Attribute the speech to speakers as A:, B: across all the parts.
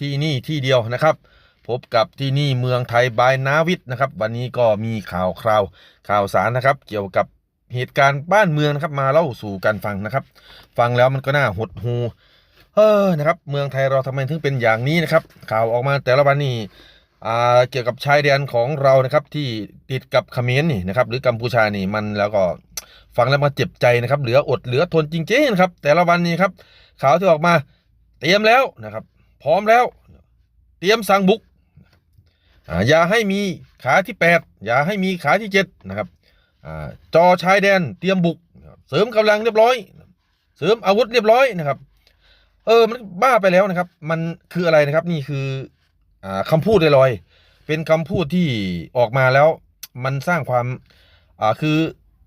A: ที่นี่ที่เดียวนะครับ พบกับที่นี่เมืองไทยบายนาวิทนะครับ วันนี้ก็มีข่าวคราวข่าวสารนะครับ เกี่ยวกับเหตุการณ์บ้านเมืองนะครับ มาเล่าสู่กันฟังนะครับ ฟังแล้วมันก็น่าหดหูเออนะครับ เมืองไทยเราทำไมถึงเป็นอย่างนี้นะครับ ข่าวออกมาแต่ละวันนี่เกี่ยวกับชายแดนของเรานะครับที่ติดกับเขมรนี่นะครับหรือกัมพูชานี่มันแล้วก็ฟังแล้วมาเจ็บใจนะครับ เหลืออดเหลือทนจริงๆนะครับ แต่ละวันนี้ครับข่าวที่ออกมาเตรียมแล้วนะครับ พร้อมแล้ว เตรียมสั่งบุกอย่าให้มีขาที่ 8 อย่าให้มีขาที่ 7 นะครับอจอชายแดนเตรียมบุก เสริมกำลังเรียบร้อย เสริมอาวุธเรียบร้อยนะครับ เออมันบ้าไปแล้วนะครับ มันคืออะไรนะครับนี่คืออ่าคำพูดลอยๆเป็นคำพูดที่ออกมาแล้ว มันสร้างความคือ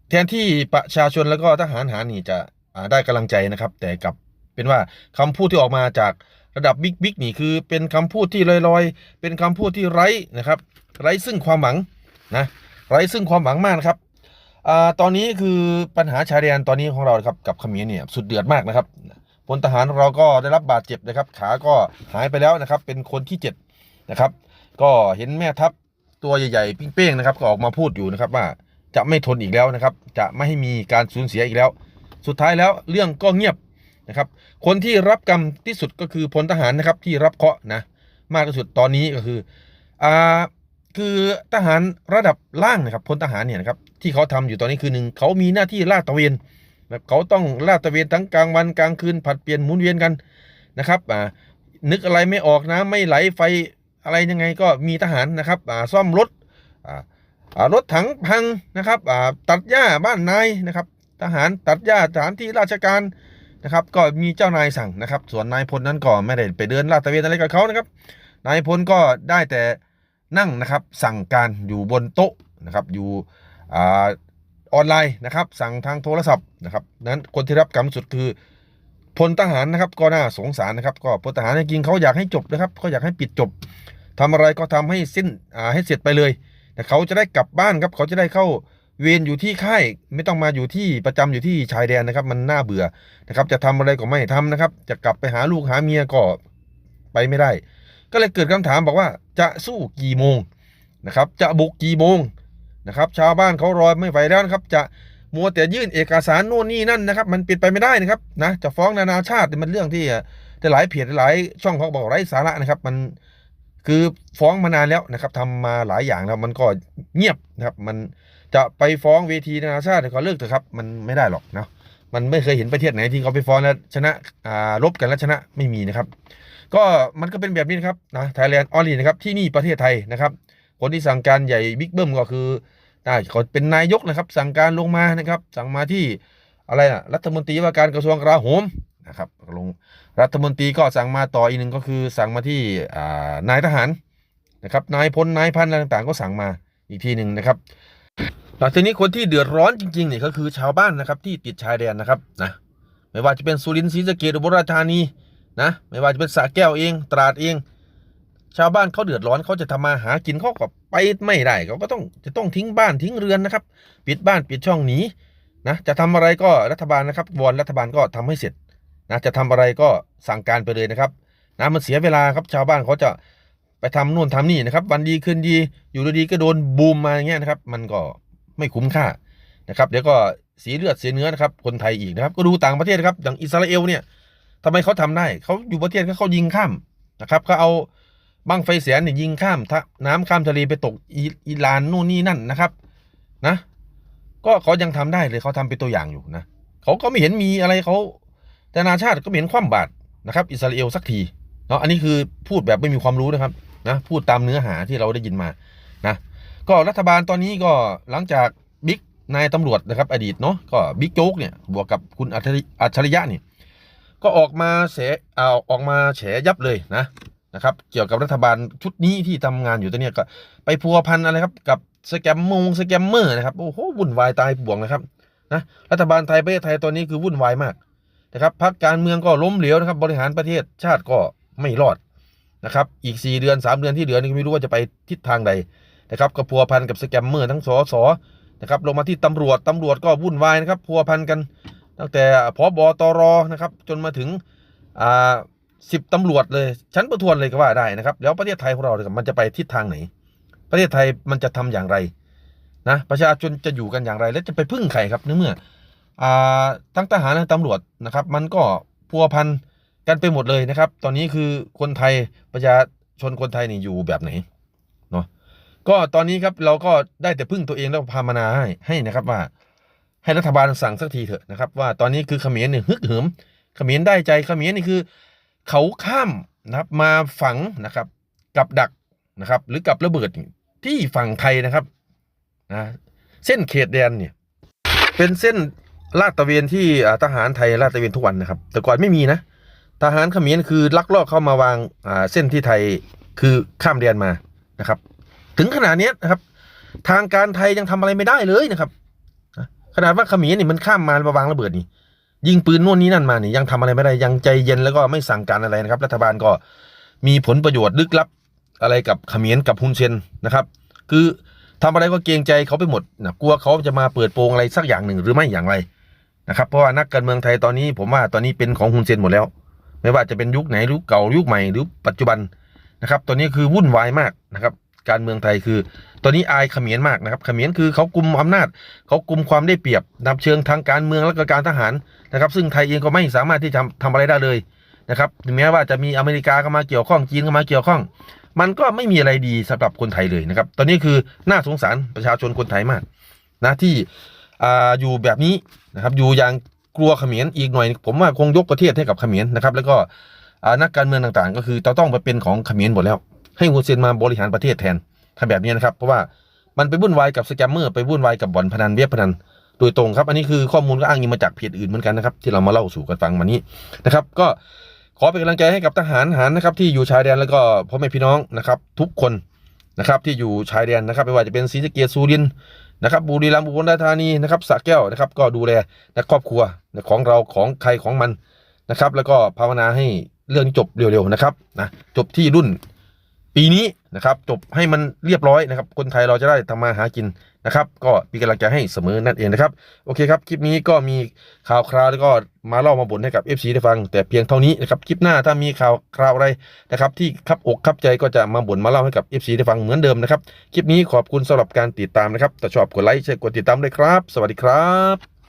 A: แทนที่ประชาชนแล้วก็ทหารหารนี่จะได้กำลังใจนะครับ แต่กับ เป็นว่าคำพูดที่ออกมาจากระดับบิ๊กบิ๊กนี่คือเป็นคำพูดที่ลอยๆ เป็นคำพูดที่ไร้นะครับ ไร้ซึ่งความหวังนะไร้ซึ่งความหวังมากนะครับอตอนนี้คือปัญหาชายแดนตอนนี้ของเราครับกับเขมรเนี่ยสุดเดือดมากนะครับพลทหารเราก็ได้รับบาดเจ็บนะครับ ขาก็หายไปแล้วนะครับ เป็นคนที่เจ็ดนะครับก็เห็นแม่ทัพตัวใหญ่ๆเป้งๆนะครับก็ออกมาพูดอยู่นะครับว่าจะไม่ทนอีกแล้วนะครับ จะไม่ให้มีการสูญเสียอีกแล้ว สุดท้ายแล้วเรื่องก็เงียบ นะครับ คนที่รับกรรมที่สุดก็คือพลทหารนะครับที่รับเคราะห์นะมากที่สุดตอนนี้ก็คืออ่าคือทหารระดับล่างนะครับพลทหารเนี่ยนะครับที่เขาทำอยู่ตอนนี้คือหนึ่งเขามีหน้าที่ลาดตระเวนแบบเขาต้องลาดตระเวนทั้งกลางวันกลางคืนผัดเปลี่ยนหมุนเวียนกันนะครับอ่านึกอะไรไม่ออกนะไม่ไหลไฟอะไรยังไงก็มีทหารนะครับอ่าซ่อมรถอ่าอ่ารถถังพังนะครับอ่าตัดหญ้าบ้านนายนะครับ ทหารตัดหญ้าสถานที่ราชการ นะครับก็มีเจ้านายสั่งนะครับ ส่วนนายพลนั้นก็ไม่ได้ไปเดินลาดตระเวนอะไรกับเขานะครับ นายพลก็ได้แต่นั่งนะครับสั่งการอยู่บนโต๊ะนะครับอยู่อาออนไลน์นะครับ สั่งทางโทรศัพท์นะครับนั้นคนที่รับกรรมสุดคือพลทหารนะครับก็น่าสงสารนะครับ ก็พลทหารจริงเขาอยากให้จบนะครับเขาอยากให้ปิดจบทำอะไรก็ทำให้สิ้นอ่าให้เสร็จไปเลยแต่เขาจะได้กลับบ้านครับเขาจะได้เข้า เวรอยู่ที่ค่ายไม่ต้องมาอยู่ที่ประจำอยู่ที่ชายแดนนะครับ มันน่าเบื่อนะครับ จะทำอะไรก็ไม่ทำนะครับ จะกลับไปหาลูกหาเมียก็ไปไม่ได้ ก็เลยเกิดคำถามบอกว่าจะสู้กี่โมงนะครับ จะบุกกี่โมงนะครับ ชาวบ้านเขารอไม่ไหวแล้วนะครับ จะมัวแต่ยื่นเอกสารโน่นนี่นั่นนะครับ มันปิดไปไม่ได้นะครับนะจะฟ้องนานาชาติมันเรื่องที่แต่หลายเพจหลายช่องเขาบอกไร้สาระนะครับ มันคือฟ้องมานานแล้วนะครับทำมาหลายอย่างแล้วมันก็เงียบนะครับ มัน จะไปฟ้องเวทีนานาชาติก็เลิกเถอะครับ มันไม่ได้หรอกเนาะมันไม่เคยเห็นประเทศไหนที่เขาไปฟ้องแล้วชนะอ่าลบกันแล้วชนะไม่มีนะครับ ก็มันก็เป็นแบบนี้นะครับนะไทยแลนด์ออลีนะครับที่นี่ประเทศไทยนะครับ คนที่สั่งการใหญ่บิ๊กเบิ้มก็คือได้เขาเป็นนายกนะครับ สั่งการลงมานะครับ สั่งมาที่อะไรนะรัฐมนตรีว่าการกระทรวงกลาโหมนะครับลงรัฐมนตรีก็สั่งมาต่ออีกหนึ่งก็คือสั่งมาที่อ่านายทหารนะครับนายพลนายพันอะไรต่างๆ ก็สั่งมาอีกทีหนึ่งนะครับ หลังจากนี้คนที่เดือดร้อนจริงๆเนี่ยก็คือชาวบ้านนะครับที่ติดชายแดนนะครับนะไม่ว่าจะเป็นสุรินทร์ศรีสะเกษอุบลราชธานีนะไม่ว่าจะเป็นสระแก้วเอง ตราดเอง ชาวบ้านเขาเดือดร้อนเขาจะทำมาหากินเขาก็ไปไม่ได้เขาก็ต้องจะต้องทิ้งบ้านทิ้งเรือนนะครับ ปิดบ้านปิดช่องหนีนะจะทำอะไรก็รัฐบาลนะครับวอนรัฐบาลก็ทำให้เสร็จนะจะทำอะไรก็สั่งการไปเลยนะครับนะมันเสียเวลาครับชาวบ้านเขาจะไปทำนู่นทำนี่นะครับ วันดีคืนดีอยู่ดีก็โดนบูมมาอย่างเงี้ยนะครับ มันก็ ไม่คุ้มค่านะครับเดี๋ยวก็เสียเลือดเสียเนื้อนะครับคนไทยอีกนะครับ ก็ดูต่างประเทศครับอย่างอิสราเอลเนี่ยทำไมเขาทำได้เขาอยู่ประเทศเขาเขายิงข้ามนะครับเขาเอาบังไฟแสนเนี่ยยิงข้ามทะน้ำข้ามทะเลไปตกอิหร่านนู่นนี่นั่นนะครับนะก็เขายังทำได้เลยเขาทำเป็นตัวอย่างอยู่นะเขาก็ไม่เห็นมีอะไรเขาแต่นาชาติก็ไม่เห็นคว่ำบาตรนะครับ อิสราเอลสักทีเนาะอันนี้คือพูดแบบไม่มีความรู้นะครับนะพูดตามเนื้อหาที่เราได้ยินมานะ ก็รัฐบาลตอนนี้ก็หลังจากบิ๊กนายตำรวจนะครับ อดีตเนาะก็บิ๊กโจ๊กเนี่ยบวกกับคุณอัจฉริยะเนี่ยก็ออกมาแฉเอาออกมาแฉยับเลยนะนะครับ เกี่ยวกับรัฐบาลชุดนี้ที่ทำงานอยู่ตัวเนี้ก็ ไปพัวพันอะไรครับกับสแกมมงสแกมเมอร์นะครับโอ้โหวุ่นวายตายป่วงนะครับนะรัฐบาลไทยประเทศไทยตอนนี้คือวุ่นวายมากนะครับพรรคการเมืองก็ล้มเหลวนะครับ บริหารประเทศชาติก็ไม่รอดนะครับ อีก 4 เดือน 3 เดือนที่เหลือนี่ไม่รู้ว่าจะไปทิศทางใด นะครับก็พัวพันกับสแกมเมอร์ทั้งสอสอนะครับลงมาที่ตำรวจตำรวจก็วุ่นวายนะครับพัวพันกัน ตั้งแต่พบตรนะครับจนมาถึงอ่าสิบตำรวจเลยชั้นประทวนเลยก็ว่าได้นะครับ แล้วประเทศไทยของเราเนี่ยมันจะไปทิศทางไหน ประเทศไทยมันจะทำอย่างไรนะประชาชนจะอยู่กันอย่างไร และจะไปพึ่งใครครับในเมื่ออ่าทั้งทหารและตำรวจนะครับ มันก็พัวพันกันไปหมดเลยนะครับ ตอนนี้คือคนไทยประชาชนคนไทยนี่อยู่แบบไหน ก็ตอนนี้ครับเราก็ได้แต่พึ่งตัวเองแล้วภาวนาให้ให้นะครับว่า ให้รัฐบาลสั่งสักทีเถอะนะครับ ว่าตอนนี้คือเขมรเนี่ยฮึกเหิมเขมรได้ใจเขมรนี่คือ เขาข้ามนะครับมาฝังนะครับ กับดักนะครับ หรือกับระเบิดที่ฝั่งไทยนะครับนะเส้นเขตแดนเนี่ยเป็นเส้นลาดตระเวนที่ทหารไทยลาดตระเวนทุกวันนะครับ แต่ก่อนไม่มีนะทหารเขมรคือลักลอบเข้ามาวางเส้นที่ไทยคือข้ามแดนมานะครับ ถึงขนาดนี้นะครับ ทางการไทยยังทำอะไรไม่ได้เลยนะครับขนาดว่าเขมรนี่มันข้ามมามาวางระเบิดนี่ยิงปืนโน่นนี้นั่นมานี่ยังทำอะไรไม่ได้ยังใจเย็นแล้วก็ไม่สั่งการอะไรนะครับ รัฐบาลก็มีผลประโยชน์ลึกลับอะไรกับเขมรกับฮุนเซนนะครับ คือทำอะไรก็เกรงใจเขาไปหมดนะกลัวเขาจะมาเปิดโปงอะไรสักอย่างหนึ่งหรือไม่อย่างไรนะครับ เพราะว่านักการเมืองไทยตอนนี้ ผมว่าตอนนี้เป็นของฮุนเซนหมดแล้ว ไม่ว่าจะเป็นยุคไหนยุคเก่ายุคใหม่หรือปัจจุบันนะครับ ตอนนี้คือวุ่นวายมากนะครับ การเมืองไทยคือ ตอนนี้อายเขมรมากนะครับเขมรคือเขากุมอำนาจ เขากุมความได้เปรียบนำเชิงทางการเมืองและก็การทหารนะครับ ซึ่งไทยเองก็ไม่สามารถที่จะทำอะไรได้เลยนะครับถึงแม้ว่าจะมีอเมริกาเข้ามาเกี่ยวข้องจีนเข้ามาเกี่ยวข้อง มันก็ไม่มีอะไรดีสำหรับคนไทยเลยนะครับ ตอนนี้คือน่าสงสารประชาชนคนไทยมากนะที่อ่อยู่แบบนี้นะครับอยู่อย่างกลัวเขมรอีกหน่อย ผมว่าคงยกประเทศให้กับเขมรนะครับ แล้วก็นักการเมืองต่างๆ ก็คือจะต้องไปเป็นของเขมรหมดแล้ว ให้ฮุนเซนมาบริหารประเทศแทนทำแบบนี้นะครับ เพราะว่ามันไปวุ่นวายกับสแกมเมอร์ไปวุ่นวายกับบ่อนพนันเว็บพนันโดยตรงครับ อันนี้คือข้อมูลก็อ้างอิงมาจากเพจอื่นเหมือนกันนะครับ ที่เรามาเล่าสู่กันฟังวันนี้นะครับ ก็ขอเป็นกำลังใจให้กับทหารทหารนะครับ ที่อยู่ชายแดนแล้วก็พ่อแม่พี่น้องนะครับ ทุกคนนะครับ ที่อยู่ชายแดนนะครับไม่ว่าจะเป็นศรีสะเกษสุรินทร์นะครับบุรีรัมย์อุบลราชธานีนะครับสระแก้วนะครับ ก็ดูแลและครอบครัวของเราของใครของมันนะครับ แล้วก็ภาวนาให้เรื่องนี้จบเร็วๆนะครับนะจบที่รุ่น ปีนี้นะครับจบให้มันเรียบร้อยนะครับ คนไทยเราจะได้ทำมาหากินนะครับ ก็เป็นกำลังใจให้เสมอนั่นเองนะครับ โอเคครับ คลิปนี้ก็มีข่าวคราวแล้วก็มาเล่ามาบ่นให้กับ FC ได้ฟัง แต่เพียงเท่านี้นะครับ คลิปหน้าถ้ามีข่าวคราวอะไรนะครับ ที่คับอกคับใจก็จะมาบ่นมาเล่าให้กับ FC ได้ฟังเหมือนเดิมนะครับ คลิปนี้ขอบคุณสำหรับการติดตามนะครับถ้าชอบกดไลค์ช่กดติดตามด้วยครับ สวัสดีครับ